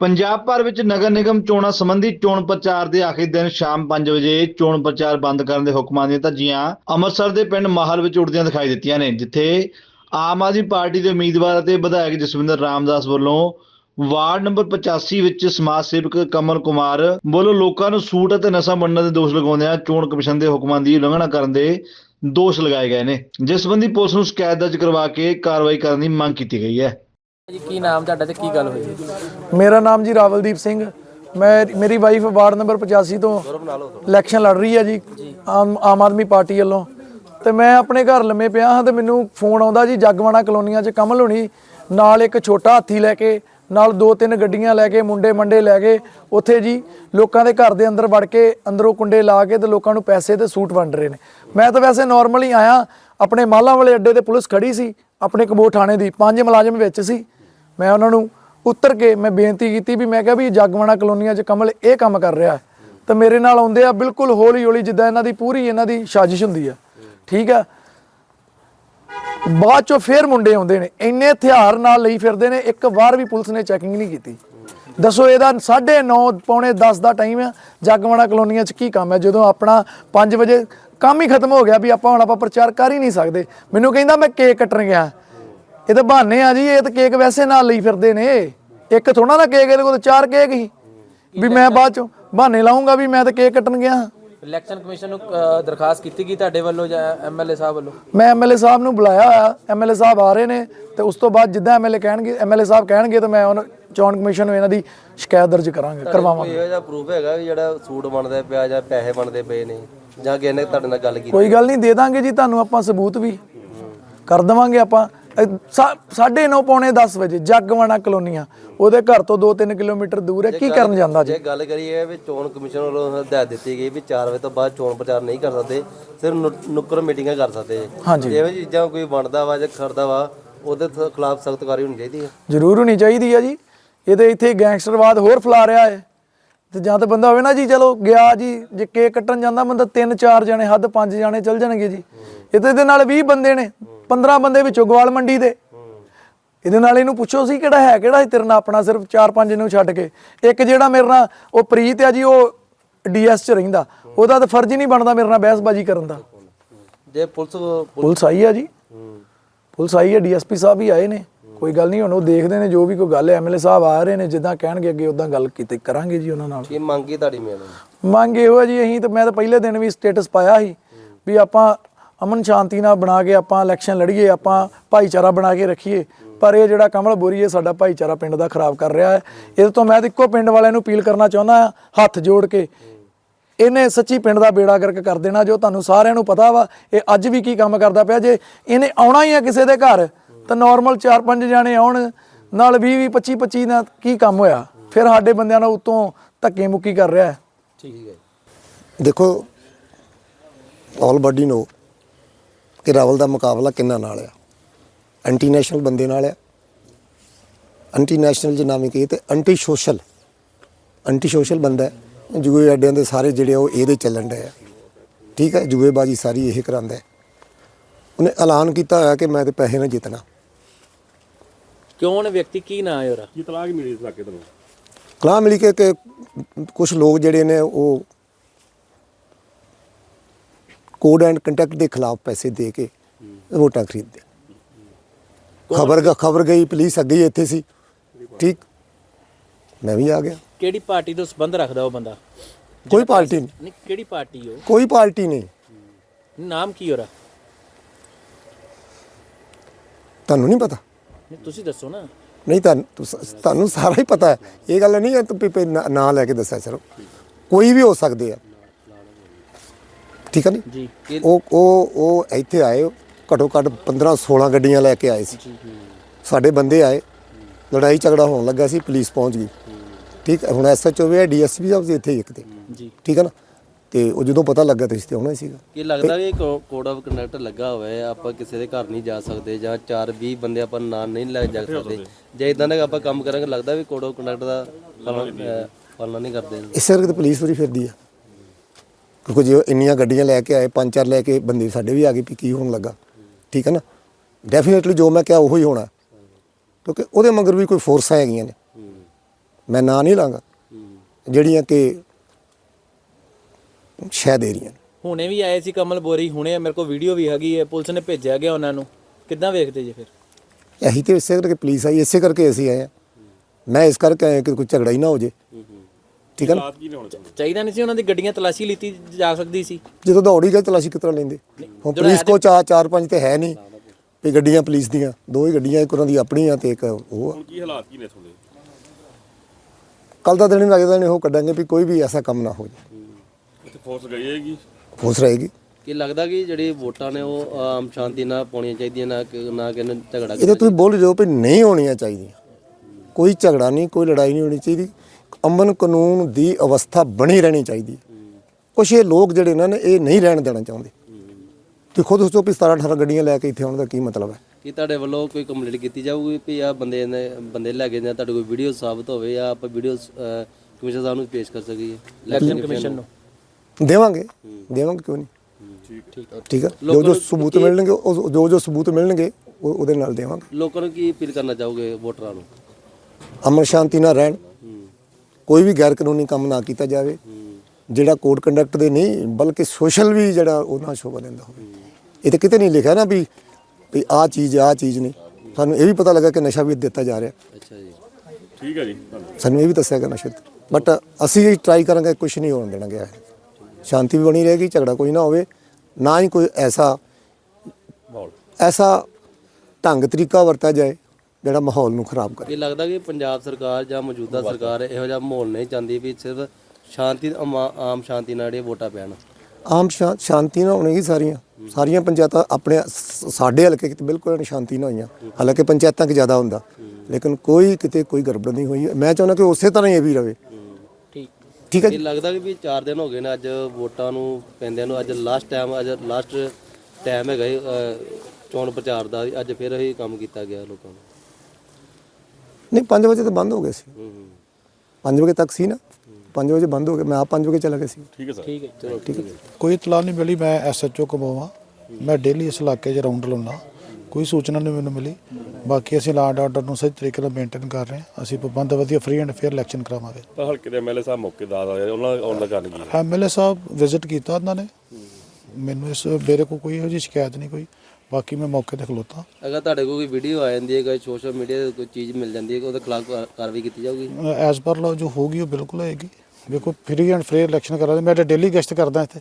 ਪੰਜਾਬ ਭਰ ਵਿੱਚ ਨਗਰ ਨਿਗਮ ਚੋਣਾਂ ਸੰਬੰਧੀ ਚੋਣ ਪ੍ਰਚਾਰ ਦੇ ਆਖਰੀ ਦਿਨ ਸ਼ਾਮ 5 ਵਜੇ ਚੋਣ ਪ੍ਰਚਾਰ ਬੰਦ ਕਰਨ ਦੇ ਹੁਕਮਾਂ ਦੀਆਂ ਧੱਜੀਆਂ ਅੰਮ੍ਰਿਤਸਰ ਦੇ ਪਿੰਡ ਮਾਹਲ ਵਿੱਚ ਉੱਡਦੀਆਂ ਦਿਖਾਈ ਦਿੱਤੀਆਂ ਨੇ, ਜਿੱਥੇ ਆਮ ਆਦਮੀ ਪਾਰਟੀ ਦੇ ਉਮੀਦਵਾਰ ਅਤੇ ਵਿਧਾਇਕ ਜਸਵਿੰਦਰ ਰਾਮਦਾਸ ਵੱਲੋਂ ਵਾਰਡ ਨੰਬਰ 85 ਵਿੱਚ ਸਮਾਜ ਸੇਵਕ ਕਮਲ ਕੁਮਾਰ ਵੱਲੋਂ ਲੋਕਾਂ ਨੂੰ ਸੂਟ ਅਤੇ ਨਸ਼ਾ ਵੰਡਣ ਦੇ ਦੋਸ਼ ਲਗਾਉਂਦਿਆਂ ਚੋਣ ਕਮਿਸ਼ਨ ਦੇ ਹੁਕਮਾਂ ਦੀ ਉਲੰਘਣਾ ਕਰਨ ਦੇ ਦੋਸ਼ ਲਗਾਏ ਗਏ ਨੇ, ਜਿਸ ਸੰਬੰਧੀ ਪੁਲਿਸ ਨੂੰ ਸ਼ਿਕਾਇਤ ਦਰਜ ਕਰਵਾ ਕੇ ਕਾਰਵਾਈ ਕਰਨ ਦੀ ਮੰਗ ਕੀਤੀ ਗਈ ਹੈ। ਜੀ ਕੀ ਨਾਮ ਤੁਹਾਡਾ ਤੇ ਕੀ ਗੱਲ ਹੋਈ? ਮੇਰਾ ਨਾਮ ਜੀ ਰਾਵਲਦੀਪ ਸਿੰਘ। ਮੈਂ ਮੇਰੀ ਵਾਈਫ ਵਾਰਡ ਨੰਬਰ 85 ਤੋਂ ਇਲੈਕਸ਼ਨ ਲੜ ਰਹੀ ਹੈ ਜੀ ਆਮ ਆਮ ਆਦਮੀ ਪਾਰਟੀ ਵੱਲੋਂ। ਤੇ ਮੈਂ ਆਪਣੇ ਘਰ ਲੰਮੇ ਪਿਆ ਹਾਂ ਤੇ ਮੈਨੂੰ ਫੋਨ ਆਉਂਦਾ ਜੀ ਜਗਵਾਣਾ ਕਲੋਨੀਆਂ 'ਚ ਕਮਲ ਹੋਣੀ ਨਾਲ ਇੱਕ ਛੋਟਾ ਹਾਥੀ ਲੈ ਕੇ ਨਾਲ ਦੋ ਤਿੰਨ ਗੱਡੀਆਂ ਲੈ ਕੇ ਮੁੰਡੇ ਮੰਡੇ ਲੈ ਕੇ ਉੱਥੇ ਜੀ ਲੋਕਾਂ ਦੇ ਘਰ ਦੇ ਅੰਦਰ ਵੜ ਕੇ ਅੰਦਰੋਂ ਕੁੰਡੇ ਲਾ ਕੇ ਤੇ ਲੋਕਾਂ ਨੂੰ ਪੈਸੇ ਤੇ ਸੂਟ ਵੰਡ ਰਹੇ ਨੇ। ਮੈਂ ਤਾਂ ਵੈਸੇ ਨਾਰਮਲੀ ਆਇਆ ਆਪਣੇ ਮਾਲਾ ਵਾਲੇ ਅੱਡੇ ਤੇ ਪੁਲਿਸ ਖੜੀ ਸੀ ਆਪਣੇ ਕਬੋ ਥਾਣੇ ਦੀ ਪੰਜ ਮੁਲਾਜ਼ਮ ਵਿੱਚ ਸੀ। ਮੈਂ ਉਹਨਾਂ ਨੂੰ ਉੱਤਰ ਕੇ ਮੈਂ ਬੇਨਤੀ ਕੀਤੀ ਵੀ ਮੈਂ ਕਿਹਾ ਵੀ ਜਗਵਾਣਾ ਕਲੋਨੀਆਂ 'ਚ ਕਮਲ ਇਹ ਕੰਮ ਕਰ ਰਿਹਾ ਤਾਂ ਮੇਰੇ ਨਾਲ ਆਉਂਦੇ ਆ ਬਿਲਕੁਲ ਹੌਲੀ ਹੌਲੀ ਜਿੱਦਾਂ ਇਹਨਾਂ ਦੀ ਪੂਰੀ ਇਹਨਾਂ ਦੀ ਸਾਜ਼ਿਸ਼ ਹੁੰਦੀ ਆ। ਠੀਕ ਆ? ਬਾਅਦ ਚੋਂ ਫੇਰ ਮੁੰਡੇ ਆਉਂਦੇ ਨੇ। ਇੰਨੇ ਹਥਿਆਰ ਨਾਲ ਲਈ ਫਿਰਦੇ ਨੇ, ਇੱਕ ਵਾਰ ਵੀ ਪੁਲਿਸ ਨੇ ਚੈਕਿੰਗ ਨਹੀਂ ਕੀਤੀ। ਦੱਸੋ ਇਹਦਾ 9:30 ਪੌਣੇ 10 ਦਾ ਟਾਈਮ ਆ। ਜਗਵਾਣਾ ਕਲੋਨੀਆਂ 'ਚ ਕੀ ਕੰਮ ਹੈ ਜਦੋਂ ਆਪਣਾ 5 ਵਜੇ ਕੰਮ ਹੀ ਖਤਮ ਹੋ ਗਿਆ ਵੀ ਆਪਾਂ ਹੁਣ ਆਪਾਂ ਪ੍ਰਚਾਰ ਕਰ ਹੀ ਨਹੀਂ ਸਕਦੇ। ਮੈਨੂੰ ਕਹਿੰਦਾ ਮੈਂ ਕੇਕ ਕੱਟਣ ਗਿਆ। ਇਹ ਤਾਂ ਬਹਾਨੇ ਆ ਜੀ ਇਹ ਤਾਂ ਕੇਕ ਵੈਸੇ ਨਾਲ ਲਈ ਫਿਰਦੇ ਨੇ। ਇੱਕ ਥੋੜਾ ਨਾ ਕੇਕ ਇਹਦੇ ਕੋਲ ਤਾਂ ਚਾਰ ਕੇਕ ਹੀ। ਵੀ ਮੈਂ ਬਾਅਦ ਚੋਂ ਬਹਾਨੇ ਲਾਉਂਗਾ ਵੀ ਮੈਂ ਤਾਂ ਕੇਕ ਕੱਟਣ ਗਿਆ ਇਲੈਕਸ਼ਨ ਕਮਿਸ਼ਨ ਨੂੰ ਅ, ਦਰਖਾਸਤ ਕੀਤੀ ਗਈ ਤੁਹਾਡੇ ਵੱਲੋਂ ਜਾਂ ਐਮਐਲਏ ਸਾਹਿਬ ਵੱਲੋਂ? ਮੈਂ ਐਮਐਲਏ ਸਾਹਿਬ ਨੂੰ ਬੁਲਾਇਆ ਹੋਇਆ ਐਮਐਲਏ ਸਾਹਿਬ ਆ ਰਹੇ ਨੇ ਤੇ ਉਸ ਤੋਂ ਬਾਅਦ ਜਿੱਦਾਂ ਐਮਐਲਏ ਕਹਿਣਗੇ ਐਮਐਲਏ ਸਾਹਿਬ ਕਹਿਣਗੇ ਤਾਂ ਮੈਂ ਉਹਨਾਂ ਚੋਣ ਕਮਿਸ਼ਨ ਨੂੰ ਇਹਨਾਂ ਦੀ ਸ਼ਿਕਾਇਤ ਦਰਜ ਕਰਾਂਗੇ ਕਰਵਾਵਾਂਗੇ। ਇਹੋ ਜਿਹਾ ਪ੍ਰੂਫ ਹੈਗਾ ਵੀ ਜਿਹੜਾ ਸੂਟ ਬਣਦਾ ਪਿਆ ਜਾਂ ਪੈਸੇ ਬਣਦੇ ਪਏ ਨੇ? ਜਾਂ ਕਿਸੇ ਨੇ ਤੁਹਾਡੇ ਨਾਲ ਗੱਲ ਕੀਤੀ? ਕੋਈ ਗੱਲ ਨਹੀਂ ਦੇ ਦਾਂਗੇ ਜੀ ਤੁਹਾਨੂੰ ਆਪਾਂ ਸਬੂਤ ਵੀ। ਕਰ ਦਵਾਂਗੇ ਆਪਾਂ। ਸਾਢੇ ਨੌ ਪੌਣੇ 10 ਵਜੇ ਜਗਵਾਣਾ ਕਲੋਨੀਆਂ। ਉਹਦੇ ਘਰ ਤੋਂ 2-3 ਕਿਲੋਮੀਟਰ ਦੂਰ ਹੈ। ਕੀ ਕਰਨ ਜਾਂਦਾ ਜੀ ਜੇ ਗੱਲ ਕਰੀਏ ਵੀ ਚੋਣ ਕਮਿਸ਼ਨ ਵੱਲੋਂ ਹਦਾਇਤ ਦਿੱਤੀ ਗਈ ਵੀ 4 ਵਜੇ ਤੋਂ ਬਾਅਦ ਚੋਣ ਪ੍ਰਚਾਰ ਨਹੀਂ ਕਰ ਸਕਦੇ ਸਿਰਫ ਨੁੱਕਰ ਮੀਟਿੰਗਾਂ ਕਰ ਸਕਦੇ। ਜੀ। ਜਿਵੇਂ ਚੀਜ਼ਾਂ ਕੋਈ ਬਣਦਾ ਵਾ ਜਾਂ ਖੜਦਾ ਵਾ ਉਹਦੇ ਖਿਲਾਫ ਸਖਤ ਕਾਰਵਾਈ ਹੋਣੀ ਚਾਹੀਦੀ ਹੈ ਜ਼ਰੂਰ ਹੋਣੀ ਚਾਹੀਦੀ ਆ ਜੀ। ਇਹ ਤੇ ਇੱਥੇ ਗੈਂਗਸਟਰਵਾਦ ਹੋਰ ਫੈਲਾ ਰਿਹਾ ਹੈ। ਤੇ ਜਾਂ ਤਾਂ ਬੰਦਾ ਹੋਵੇ ਨਾ ਜੀ ਚਲੋ ਗਿਆ ਜੀ ਜੇ ਕੇਕ ਕੱਟਣ ਜਾਂਦਾ ਬੰਦਾ 3-4 ਜਣੇ ਹੱਦ 5 ਜਣੇ ਚੱਲ ਜਾਣਗੇ ਜੀ। ਇਹਦੇ ਨਾਲ 20 ਬੰਦੇ ਨੇ। 15 ਬੰਦੇ ਵਿੱਚੋਂ ਗਵਾਲ ਮੰਡੀ ਦੇ। ਇਹਦੇ ਨਾਲ ਇਹਨੂੰ ਪੁੱਛੋ ਸੀ ਕਿਹੜਾ ਹੈ ਕਿਹੜਾ ਤੇਰੇ ਨਾਲ ਆਪਣਾ ਸਿਰਫ 4-5 ਨੂੰ ਛੱਡ ਕੇ। ਇੱਕ ਜਿਹੜਾ ਮੇਰੇ ਨਾਲ ਉਹ ਪ੍ਰੀਤ ਆ ਜੀ ਉਹ ਡੀਐਸ ਚ ਰਹਿੰਦਾ। ਉਹਦਾ ਤਾਂ ਫਰਜ਼ ਹੀ ਨਹੀਂ ਬਣਦਾ ਮੇਰੇ ਨਾਲ ਬਹਿਸਬਾਜ਼ੀ ਕਰਨ ਦਾ। ਜੇ ਪੁਲਿਸ ਪੁਲਿਸ ਆਈ ਆ ਜੀ। ਪੁਲਿਸ ਆਈ ਹੈ ਡੀਐਸਪੀ ਸਾਹਿਬ ਵੀ ਆਏ ਨੇ। ਕੋਈ ਗੱਲ ਨਹੀਂ ਹੁਣ ਉਹ ਦੇਖਦੇ ਨੇ ਜੋ ਵੀ ਕੋਈ ਗੱਲ ਹੈ ਐਮਐਲਏ ਸਾਹਿਬ ਆ ਰਹੇ ਨੇ ਜਿੱਦਾਂ ਕਹਿਣਗੇ ਅੱਗੇ ਉਦਾਂ ਗੱਲ ਕੀਤੀ ਕਰਾਂਗੇ ਜੀ ਉਹਨਾਂ ਨਾਲ। ਕੀ ਮੰਗੀ ਤੁਹਾਡੀ ਮੇਨ ਮੰਗ ਇਹੋ ਹੈ ਜੀ ਅਸੀਂ ਤਾਂ ਮੈਂ ਤਾਂ ਪਹਿਲੇ ਦਿਨ ਵੀ ਸਟੇਟਸ ਪਾਇਆ ਸੀ ਵੀ ਆਪਾਂ ਅਮਨ ਸ਼ਾਂਤੀ ਨਾਲ ਬਣਾ ਕੇ ਆਪਾਂ ਇਲੈਕਸ਼ਨ ਲੜੀਏ, ਆਪਾਂ ਭਾਈਚਾਰਾ ਬਣਾ ਕੇ ਰੱਖੀਏ। ਪਰ ਇਹ ਜਿਹੜਾ ਕਮਲ ਬੋਰੀ ਹੈ, ਸਾਡਾ ਭਾਈਚਾਰਾ ਪਿੰਡ ਦਾ ਖਰਾਬ ਕਰ ਰਿਹਾ ਹੈ। ਇਹਦੇ ਤੋਂ ਮੈਂ ਤਾਂ ਇੱਕੋ ਪਿੰਡ ਵਾਲਿਆਂ ਨੂੰ ਅਪੀਲ ਕਰਨਾ ਚਾਹੁੰਦਾ ਹਾਂ ਹੱਥ ਜੋੜ ਕੇ। ਇਹਨੇ ਸੱਚੀ ਪਿੰਡ ਦਾ ਬੇੜਾ ਗਰਕ ਕਰ ਦੇਣਾ, ਜੋ ਤੁਹਾਨੂੰ ਸਾਰਿਆਂ ਨੂੰ ਪਤਾ ਵਾ, ਇਹ ਅੱਜ ਵੀ ਕੀ ਕੰਮ ਕਰਦਾ ਪਿਆ। ਜੇ ਇਹਨੇ ਆਉਣਾ ਹੀ ਆ ਕਿਸੇ ਦੇ ਘਰ, ਤਾਂ ਨਾਰਮਲ 4-5 ਜਾਣੇ ਆਉਣ, ਨਾਲ 20 20 25 25 ਨਾਲ ਕੀ ਕੰਮ ਹੋਇਆ? ਫਿਰ ਸਾਡੇ ਬੰਦਿਆਂ ਨਾਲ ਉਤੋਂ ਧੱਕੇ ਮੁੱਕੀ ਕਰ ਰਿਹਾ ਹੈ। ਠੀਕ ਹੈ ਦੇਖੋ ਆਲ ਬਾਡੀ ਨੋ ਕਿ ਰਾਵਲ ਦਾ ਮੁਕਾਬਲਾ ਕਿੰਨਾ ਨਾਲ ਆ? ਐਂਟੀ ਨੈਸ਼ਨਲ ਬੰਦੇ ਨਾਲ ਆ। ਐਂਟੀ ਨੈਸ਼ਨਲ ਜੇ ਨਾਮੇ ਕਹੀ ਤੇ ਐਂਟੀ ਸੋਸ਼ਲ ਐਂਟੀ ਸੋਸ਼ਲ ਬੰਦਾ ਹੈ। ਜੂਏ ਅੱਡਿਆਂ ਦੇ ਸਾਰੇ ਜਿਹੜੇ ਆ ਉਹ ਇਹਦੇ ਚੱਲਣ ਡਏ ਆ। ਠੀਕ ਹੈ? ਜੂਏਬਾਜੀ ਸਾਰੀ ਇਹ ਕਰਾਂਦਾ ਹੈ। ਉਹਨੇ ਐਲਾਨ ਕੀਤਾ ਹੋਇਆ ਕਿ ਮੈਂ ਤੇ ਪੈਸੇ ਨਾਲ ਜਿੱਤਣਾ। ਕੌਣ ਵਿਅਕਤੀ ਕੀ ਨਾਂ ਹੈ ਉਹਦਾ? ਕਲਾ ਮਿਲੀ ਕੇ ਕਿ ਕੁਝ ਲੋਕ ਜਿਹੜੇ ਨੇ ਉਹ ਕੋਡ ਐਂਡ ਕੰਟੈਕਟ ਦੇ ਖਿਲਾਫ ਪੈਸੇ ਦੇ ਕੇ ਵੋਟਾਂ ਖਰੀਦਦੇ ਖਬਰ ਖਬਰ ਗਈ ਪੁਲਿਸ ਅੱਗੇ ਹੀ ਇੱਥੇ ਸੀ। ਠੀਕ। ਮੈਂ ਵੀ ਆ ਗਿਆ। ਕਿਹੜੀ ਪਾਰਟੀ ਤੋਂ ਸੰਬੰਧ ਰੱਖਦਾ ਉਹ ਬੰਦਾ? ਕੋਈ ਪਾਰਟੀ ਨਹੀਂ ਨਹੀਂ ਕਿਹੜੀ ਪਾਰਟੀ ਉਹ? ਕੋਈ ਪਾਰਟੀ ਨਹੀਂ। ਨਾਮ ਕੀ ਉਹਦਾ? ਤੁਹਾਨੂੰ ਨਹੀਂ ਪਤਾ? ਨਹੀਂ, ਤੁਸੀਂ ਦੱਸੋ ਨਾ। ਨਹੀਂ ਤੁਸ- ਤੁਹਾਨੂੰ ਸਾਰਾ ਹੀ ਪਤਾ ਹੈ। ਇਹ ਗੱਲ ਨਹੀਂ ਹੈ ਤੂੰ ਨਾਂ- ਲੈ ਕੇ ਦੱਸਿਆ ਚਲੋ। ਕੋਈ ਵੀ ਹੋ ਸਕਦੇ ਆ। ਠੀਕ ਹੈ ਨਹੀਂ ਜੀ। ਉਹ ਉਹ ਉਹ ਇੱਥੇ ਆਏ ਘਟੋ ਘੱਟ 15 16 ਗੱਡੀਆਂ ਲੈ ਕੇ ਆਏ ਸੀ। ਸਾਡੇ ਬੰਦੇ ਆਏ ਲੜਾਈ ਝਗੜਾ ਹੋਣ ਲੱਗਾ ਸੀ ਪੁਲਿਸ ਪਹੁੰਚ ਗਈ। ਠੀਕ ਹੈ ਹੁਣ ਐਸਐਚਓ ਵੀ ਹੈ ਡੀਐਸਪੀ ਸਾਹਿਬ ਸੀ ਇੱਥੇ ਇੱਕ ਤੇ। ਜੀ। ਠੀਕ ਹੈ ਨਾ? ਤੇ ਉਹ ਜਦੋਂ ਪਤਾ ਲੱਗਾ ਤੇ ਇਸ ਤੇ ਆਉਣਾ ਹੀ ਸੀਗਾ। ਕੀ ਲੱਗਦਾ ਵੀ ਕੋਡ ਆਫ ਕੰਡਕਟ ਲੱਗਾ ਹੋਇਆ ਹੈ ਆਪਾਂ ਕਿਸੇ ਦੇ ਘਰ ਨਹੀਂ ਜਾ ਸਕਦੇ ਜਾਂ 4 20 ਬੰਦੇ ਆਪਾਂ ਨਾਲ ਨਹੀਂ ਲੈ ਜਾ ਸਕਦੇ। ਜੇ ਇਦਾਂ ਦਾ ਆਪਾਂ ਕੰਮ ਕਰਾਂਗੇ ਲੱਗਦਾ ਵੀ ਕੋਡ ਆਫ ਕੰਡਕਟ ਦਾ ਪਾਲਣ ਅਹ ਪਾਲਣਾ ਨਹੀਂ ਕਰਦੇ। ਇਸੇ ਕਰਕੇ ਤਾਂ ਪੁਲਿਸ ਪੂਰੀ ਫਿਰਦੀ ਆ। ਕਿਉਂਕਿ ਜੇ ਇੰਨੀਆਂ ਗੱਡੀਆਂ ਲੈ ਕੇ ਆਏ ਪੰਜ ਚਾਰ ਲੈ ਕੇ ਬੰਦੇ ਸਾਡੇ ਵੀ ਆ ਗਏ ਵੀ ਕੀ ਹੋਣ ਲੱਗਾ। ਠੀਕ ਹੈ ਨਾ? ਡੈਫੀਨਿਟਲੀ ਜੋ ਮੈਂ ਕਿਹਾ ਉਹੀ ਹੋਣਾ। ਕਿਉਂਕਿ ਉਹਦੇ ਮਗਰ ਵੀ ਕੋਈ ਫੋਰਸਾਂ ਹੈਗੀਆਂ ਨੇ। ਮੈਂ ਨਾਂ ਨਹੀਂ ਲਾਂਗਾ। ਜਿਹੜੀਆਂ ਕਿ ਸ਼ਹਿ ਦੇ ਰਹੀਆਂ। ਹੁਣੇ ਵੀ ਆਏ ਸੀ ਕਮਲ ਬੋਰੀ ਹੁਣੇ ਮੇਰੇ ਕੋਲ ਵੀਡੀਓ ਵੀ ਹੈਗੀ ਹੈ। ਪੁਲਿਸ ਨੇ ਭੇਜਿਆ ਗਿਆ ਉਹਨਾਂ ਨੂੰ। ਕਿੱਦਾਂ ਵੇਖਦੇ ਜੇ ਫਿਰ? ਇਹੀ ਤੇ ਇਸੇ ਕਰਕੇ ਪੁਲਿਸ ਆਈ ਇਸੇ ਕਰਕੇ ਅਸੀਂ ਆਏ ਹਾਂ। ਮੈਂ ਇਸ ਕਰਕੇ ਆਇਆ ਕਿ ਕੋਈ ਝਗੜਾ ਹੀ ਨਾ ਹੋ ਜੇ। ਠੀਕ ਹੈ ਨਾ? ਚਾਹੀਦਾ ਨਹੀਂ ਸੀ ਉਹਨਾਂ ਦੀ ਗੱਡੀਆਂ ਤਲਾਸ਼ੀ ਲਿੱਤੀ ਜਾ ਸਕਦੀ ਸੀ। ਜਦੋਂ ਦੌੜੀ ਗਏ ਤਲਾਸ਼ੀ ਤਰ੍ਹਾਂ ਲੈਂਦੇ? ਹੁਣ ਪੁਲਿਸ ਕੋ ਚਾਰ ਚਾਰ ਪੰਜ ਤੇ ਹੈ ਨਹੀਂ ਵੀ ਗੱਡੀਆਂ ਪੁਲਿਸ ਦੀਆਂ। ਦੋ ਹੀ ਗੱਡੀਆਂ ਇੱਕ ਉਹਨਾਂ ਦੀ ਆਪਣੀ ਆ ਤੇ ਇੱਕ ਉਹ ਆ। ਕੀ ਹਾਲਾਤ ਕੀ ਨੇ ਤੁਹਾਡੇ? ਕੱਲ ਦਾ ਦਿਨ ਹੀ ਲੱਗਦਾ ਨਹੀਂ ਉਹ ਕੱਢਾਂਗੇ ਵੀ ਕੋਈ ਵੀ ਐਸਾ ਕੰਮ ਨਾ ਹੋ ਜਾਏ ਇੱਥੇ ਫੋਰਸ ਗਈ ਹੈਗੀ? ਫੋਰਸ ਰਹੇਗੀ। ਕੀ ਲੱਗਦਾ ਕਿ ਜਿਹੜੀ ਵੋਟਾਂ ਨੇ ਉਹ ਆਮ ਸ਼ਾਂਤੀ ਨਾਲ ਪਾਉਣੀਆਂ ਚਾਹੀਦੀਆਂ ਨਾ ਕਿ ਨਾ ਕਿ ਇਹਨਾਂ ਨੂੰ ਝਗੜਾ ਇਹਦੇ ਤੁਸੀਂ ਬੋਲ ਜੋ ਵੀ ਨਹੀਂ ਹੋਣੀਆਂ ਚਾਹੀਦੀਆਂ। ਕੋਈ ਝਗੜਾ ਨਹੀਂ ਕੋਈ ਲੜਾਈ ਨਹੀਂ ਹੋਣੀ ਚਾਹੀਦੀ। ਅਮਨ ਕਾਨੂੰਨ ਦੀ ਅਵਸਥਾ ਬਣੀ ਰਹਿਣੀ ਚਾਹੀਦੀ ਹੈ। ਕੁਛ ਇਹ ਲੋਕ ਜਿਹੜੇ ਇਹਨਾਂ ਨੇ ਇਹ ਨਹੀਂ ਰਹਿਣ ਦੇਣਾ ਚਾਹੁੰਦੇ। ਤੁਸੀਂ ਖੁਦ ਸੋਚੋ ਵੀ 17 18 ਗੱਡੀਆਂ ਲੈ ਕੇ ਇੱਥੇ ਆਉਣ ਦਾ ਕੀ ਮਤਲਬ ਹੈ। ਕੀ ਤੁਹਾਡੇ ਵੱਲੋਂ ਕੋਈ ਕੰਪਲੇਂਟ ਕੀਤੀ ਜਾਊਗੀ ਵੀ ਆ ਬੰਦੇ ਨੇ ਬੰਦੇ ਲੈ ਕੇ ਜਾਂ ਤੁਹਾਡੇ ਕੋਈ ਵੀਡੀਓ ਸਾਬਤ ਹੋਵੇ ਜਾਂ ਆਪਾਂ ਵੀਡੀਓ ਕਮਿਸ਼ਨ ਸਾਹਿਬ ਨੂੰ ਪੇਸ਼ ਕਰ ਸਕੀਏ? ਇਲੈਕਸ਼ਨ ਕਮਿਸ਼ਨ ਨੂੰ। ਦੇਵਾਂਗੇ। ਦੇਵਾਂਗੇ ਕਿਉਂ ਨਹੀਂ? ਠੀਕ ਹੈ। ਜੋ ਜੋ ਸਬੂਤ ਮਿਲਣਗੇ ਉਹ ਜੋ ਜੋ ਸਬੂਤ ਮਿਲਣਗੇ ਉਹ ਉਹਦੇ ਨਾਲ ਦੇਵਾਂਗੇ। ਲੋਕਾਂ ਨੂੰ ਕੀ ਅਪੀਲ ਕਰਨਾ ਚਾਹੋਗੇ ਵੋਟਰਾਂ ਨੂੰ? ਅਮਨ ਸ਼ਾਂਤੀ ਨਾਲ ਰਹਿਣ। ਕੋਈ ਵੀ ਗੈਰ ਕਾਨੂੰਨੀ ਕੰਮ ਨਾ ਕੀਤਾ ਜਾਵੇ ਜਿਹੜਾ ਕੋਡ ਕੰਡਕਟ ਦੇ ਨਹੀਂ ਬਲਕਿ ਸੋਸ਼ਲ ਵੀ ਜਿਹੜਾ ਉਹਨਾਂ ਸ਼ੋਭਾ ਦਿੰਦਾ ਹੋਵੇ। ਇਹ ਤਾਂ ਕਿਤੇ ਨਹੀਂ ਲਿਖਿਆ ਨਾ ਵੀ ਵੀ ਆਹ ਚੀਜ਼ ਆਹ ਚੀਜ਼ ਨਹੀਂ। ਸਾਨੂੰ ਇਹ ਵੀ ਪਤਾ ਲੱਗਾ ਕਿ ਨਸ਼ਾ ਵੀ ਦਿੱਤਾ ਜਾ ਰਿਹਾ। ਅੱਛਾ ਜੀ। ਠੀਕ ਹੈ ਜੀ ਸਾਨੂੰ ਇਹ ਵੀ ਦੱਸਿਆ ਗਿਆ ਨਸ਼ਾ ਬਟ ਅਸੀਂ ਟਰਾਈ ਕਰਾਂਗੇ ਕੁਝ ਨਹੀਂ ਹੋਣ ਦੇਣਾ ਗਿਆ। ਸ਼ਾਂਤੀ ਵੀ ਬਣੀ ਰਹੇਗੀ ਝਗੜਾ ਕੋਈ ਨਾ ਹੋਵੇ। ਨਾ ਹੀ ਕੋਈ ਐਸਾ ਐਸਾ ਢੰਗ ਤਰੀਕਾ ਵਰਤਾ ਜਾਏ ਜਿਹੜਾ ਮਾਹੌਲ ਨੂੰ ਖਰਾਬ ਕਰੇ। ਇਹ ਲੱਗਦਾ ਕਿ ਪੰਜਾਬ ਸਰਕਾਰ ਜਾਂ ਮੌਜੂਦਾ ਸਰਕਾਰ ਇਹੋ ਜਿਹਾ ਮਾਹੌਲ ਨਹੀਂ ਚਾਹੁੰਦੀ ਵੀ ਸਿਰਫ ਸ਼ਾਂਤੀ ਆਮ- ਆਮ ਸ਼ਾਂਤੀ ਨਾਲ ਜਿਹੜੀਆਂ ਵੋਟਾਂ ਪੈਣ। ਆਮ ਸ਼ਾ- ਸ਼ਾਂਤੀ ਨਾਲ ਹੋਣਗੀ ਸਾਰੀਆਂ। ਸਾਰੀਆਂ ਪੰਚਾਇਤਾਂ ਆਪਣੇ ਸ- ਸਾਡੇ ਹਲਕੇ ਕਿਤੇ ਬਿਲਕੁਲ ਸ਼ਾਂਤੀ ਨਾਲ ਹੋਈਆਂ। ਹਾਲਾਂਕਿ ਪੰਚਾਇਤਾਂ 'ਚ ਜ਼ਿਆਦਾ ਹੁੰਦਾ। ਲੇਕਿਨ ਕੋਈ ਕਿਤੇ ਕੋਈ ਗੜਬੜ ਨਹੀਂ ਹੋਈ। ਮੈਂ ਚਾਹੁੰਦਾ ਕਿ ਉਸੇ ਤਰ੍ਹਾਂ ਹੀ ਇਹ ਵੀ ਰਵੇ। ਠੀਕ। ਠੀਕ ਹੈ ਇਹ ਜੀ ਲੱਗਦਾ ਕਿ ਵੀ 4 ਦਿਨ ਹੋ ਗਏ ਨੇ ਅੱਜ ਵੋਟਾਂ ਨੂੰ ਪੈਂਦਿਆਂ ਨੂੰ। ਅੱਜ ਲਾਸਟ ਟਾਈਮ ਅੱਜ ਲਾਸਟ ਟਾਈਮ ਹੈਗਾ ਅਹ, ਚੋਣ ਪ੍ਰਚਾਰ ਦਾ ਅੱਜ ਫਿਰ ਇਹ ਕੰਮ ਕੀਤਾ ਗਿਆ ਲੋਕਾਂ ਨੂੰ। ਨਹੀਂ 5 ਵਜੇ ਤਾਂ ਬੰਦ ਹੋ ਗਏ ਸੀ। ਹੂੰ ਹੂੰ। 5 ਵਜੇ ਤੱਕ ਸੀ ਨਾ। 5 ਵਜੇ ਬੰਦ ਹੋ ਗਏ। ਮੈਂ ਆਪ 5 ਵਜੇ ਚਲਾ ਗਿਆ ਸੀ। ਠੀਕ ਹੈ ਸਰ। ਠੀਕ ਹੈ। ਚਲੋ ਠੀਕ ਹੈ। ਕੋਈ ਇਤਲਾਹ ਨਹੀਂ ਮਿਲੀ ਮੈਂ ਐਸਐਚਓ ਕਮਾਵਾ। ਮੈਂ ਡੇਲੀ ਇਸ ਇਲਾਕੇ 'ਚ ਰਾਉਂਡ ਲਾਉਣਾ ਕੋਈ ਸੂਚਨਾ ਨਹੀਂ ਮੈਨੂੰ ਮਿਲੀ। ਬਾਕੀ ਅਸੀਂ ਲਾਅ ਆਰਡਰ ਨੂੰ ਸਹੀ ਤਰੀਕੇ ਨਾਲ ਮੇਨਟੇਨ ਕਰ ਰਹੇ ਹਾਂ। ਅਸੀਂ ਪ੍ਰਬੰਧ ਵਧੀਆ ਫ੍ਰੀ ਐਂਡ ਫੇਅਰ ਇਲੈਕਸ਼ਨ ਕਰਾਵਾਂਗੇ। ਤਾਂ ਹਲਕੇ ਦੇ ਐਮਐਲਏ ਸਾਹਿਬ ਮੌਕੇ ਦਾ ਆਏ ਉਹਨਾਂ ਉਹਨਾਂ ਦਾ ਗੱਲ ਕੀ ਹੈ ਐਮਐਲਏ ਸਾਹਿਬ ਵਿਜ਼ਿਟ ਕੀਤਾ ਉਹਨਾਂ ਨੇ। ਮੈਨੂੰ ਇਸ ਮੇਰੇ ਕੋਲ ਕੋਈ ਇਹੋ ਜਿਹੀ ਸ਼ਿਕਾਇਤ ਨਹੀਂ ਕੋਈ। ਬਾਕੀ ਮੈਂ ਮੌਕੇ ਤੇ ਖਲੋਤਾ। ਅਗਰ ਤੁਹਾਡੇ ਕੋਲ ਕੋਈ ਵੀਡੀਓ ਆ ਜਾਂਦੀ ਹੈ ਕੋਈ ਸੋਸ਼ਲ ਮੀਡੀਆ ਤੇ ਕੋਈ ਚੀਜ਼ ਮਿਲ ਜਾਂਦੀ ਹੈ ਉਹਦੇ ਖਿਲਾਫ ਕਾਰਵਾਈ ਕੀਤੀ ਜਾਊਗੀ? ਐਜ਼ ਪਰ ਲਾਅ ਜੋ ਹੋਗੀ ਉਹ ਬਿਲਕੁਲ ਹੋਏਗੀ। ਵੇਖੋ ਫ੍ਰੀ ਐਂਡ ਫੇਅਰ ਇਲੈਕਸ਼ਨ ਕਰਾਂਗੇ ਮੈਂ ਤਾਂ ਡੇਲੀ ਗਸ਼ਤ ਕਰਦਾ ਇੱਥੇ।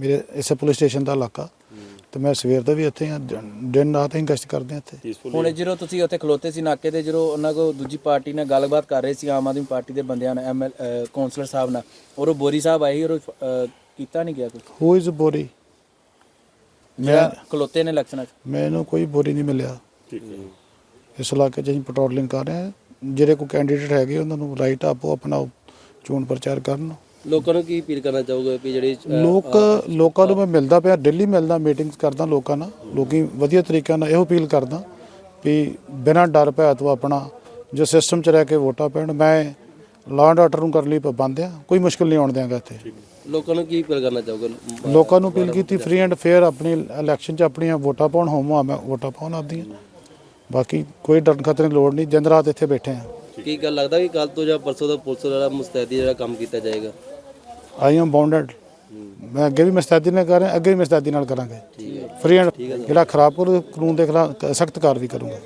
ਮੇਰੇ ਇਸੇ ਪੁਲਿਸ ਸਟੇਸ਼ਨ ਦਾ ਇਲਾਕਾ। ਤੇ ਮੈਂ ਸਵੇਰ ਦਾ ਵੀ ਇੱਥੇ ਹਾਂ ਜ- ਦਿਨ ਰਾਤ ਹੀ ਗਸ਼ਤ ਕਰਦੇ ਹਾਂ ਇੱਥੇ। ਹੁਣ ਜਦੋਂ ਤੁਸੀਂ ਉੱਥੇ ਖਲੋਤੇ ਸੀ ਨਾਕੇ ਤੇ ਜਦੋਂ ਉਹਨਾਂ ਕੋ ਦੂਜੀ ਪਾਰਟੀ ਨਾਲ ਗੱਲਬਾਤ ਕਰ ਰਹੇ ਸੀ ਆਮ ਆਦਮੀ ਪਾਰਟੀ ਦੇ ਬੰਦਿਆਂ ਨਾਲ ਐਮਐਲ ਕਾਉਂਸਲਰ ਸਾਹਿਬ ਨਾਲ ਔਰ ਉਹ ਬੋਰੀ ਸਾਹਿਬ ਆਏ ਸੀ ਔਰ ਉਹ, ਅਹ, ਕੀਤਾ ਨਹੀਂ ਗਿਆ ਕੁਝ ਹੂ ਇਜ਼ ਬੋਰੀ? ਜਿਹੜਾ ਖਲੋਤੇ ਨੇ ਇਲੈਕਸ਼ਨਾਂ 'ਚ। ਮੈਨੂੰ ਕੋਈ ਬੋਰੀ ਨਹੀਂ ਮਿਲਿਆ। ਠੀਕ ਹੈ ਇਸ ਇਲਾਕੇ 'ਚ ਅਸੀਂ ਪੈਟਰੋਲਿੰਗ ਕਰ ਰਹੇ ਹਾਂ। ਜਿਹੜੇ ਕੋਈ ਕੈਂਡੀਡੇਟ ਹੈਗੇ ਉਹਨਾਂ ਨੂੰ ਰਾਈਟ ਆਪੋ ਆਪਣਾ ਚੋਣ ਪ੍ਰਚਾਰ ਕਰਨ। ਲੋਕਾਂ ਨੂੰ ਕੀ ਅਪੀਲ ਕਰਨਾ ਚਾਹੋਗੇ ਵੀ ਜਿਹੜੀ ਲੋਕ ਲੋਕਾਂ ਨੂੰ ਮੈਂ ਮਿਲਦਾ ਪਿਆ ਦਿੱਲੀ ਮਿਲਦਾ ਮੀਟਿੰਗਸ ਕਰਦਾ ਲੋਕਾਂ ਨਾਲ। ਲੋਕੀ ਵਧੀਆ ਤਰੀਕੇ ਨਾਲ ਇਹੋ ਅਪੀਲ ਕਰਦਾ ਵੀ ਬਿਨਾਂ ਡਰ ਭੈ ਤੋਂ ਆਪਣਾ ਜੋ ਸਿਸਟਮ 'ਚ ਰਹਿ ਕੇ ਵੋਟਾਂ ਪੈਣ ਮੈਂ ਲਾਅ ਐਂਡ ਆਰਡਰ ਨੂੰ ਕਰਨ ਲਈ ਪਾਬੰਦ ਆ ਕੋਈ ਮੁਸ਼ਕਲ ਨਹੀਂ ਆਉਣ ਦਿਆਂਗਾ ਇੱਥੇ। ਲੋਕਾਂ ਨੂੰ ਕੀ ਅਪੀਲ ਕਰਨਾ ਚਾਹੋਗੇ? ਲੋਕਾਂ ਨੂੰ ਅਪੀਲ ਕੀਤੀ ਫ੍ਰੀ ਐਂਡ ਫੇਅਰ ਆਪਣੀ ਇਲੈਕਸ਼ਨ 'ਚ ਆਪਣੀਆਂ ਵੋਟਾਂ ਪਾਉਣ ਹੋਵਾਂ ਮੈਂ ਵੋਟਾਂ ਪਾਉਣ ਆਪਦੀਆਂ ਬਾਕੀ ਕੋਈ ਡਰਨ ਖਤਰੇ ਦੀ ਲੋੜ ਨਹੀਂ ਦਿਨ ਰਾਤ ਇੱਥੇ ਬੈਠੇ ਆ। ਕੀ ਗੱਲ ਲੱਗਦਾ ਕਿ ਕੱਲ ਤੋਂ ਜਾਂ ਪਰਸੋਂ ਤੋਂ ਪੁਲਿਸ ਵਾਲਾ ਮੁਸਤੈਦੀ ਜਿਹੜਾ ਕੰਮ ਕੀਤਾ ਜਾਏਗਾ? ਆਈ ਐਮ ਬਾਉਂਡਡ ਮੈਂ ਅੱਗੇ ਵੀ ਮਸਤਾਦੀ ਨਾਲ ਕਰ ਰਿਹਾ ਅੱਗੇ ਵੀ ਮਸਤਾਦੀ ਨਾਲ ਕਰਾਂਗੇ। ਫ੍ਰੀ ਐਂਡ ਜਿਹੜਾ ਖਰਾਬ ਕਾਨੂੰਨ ਦੇ ਖਿਲਾਫ ਸਖਤ ਕਾਰਵਾਈ ਕਰੂੰਗਾ।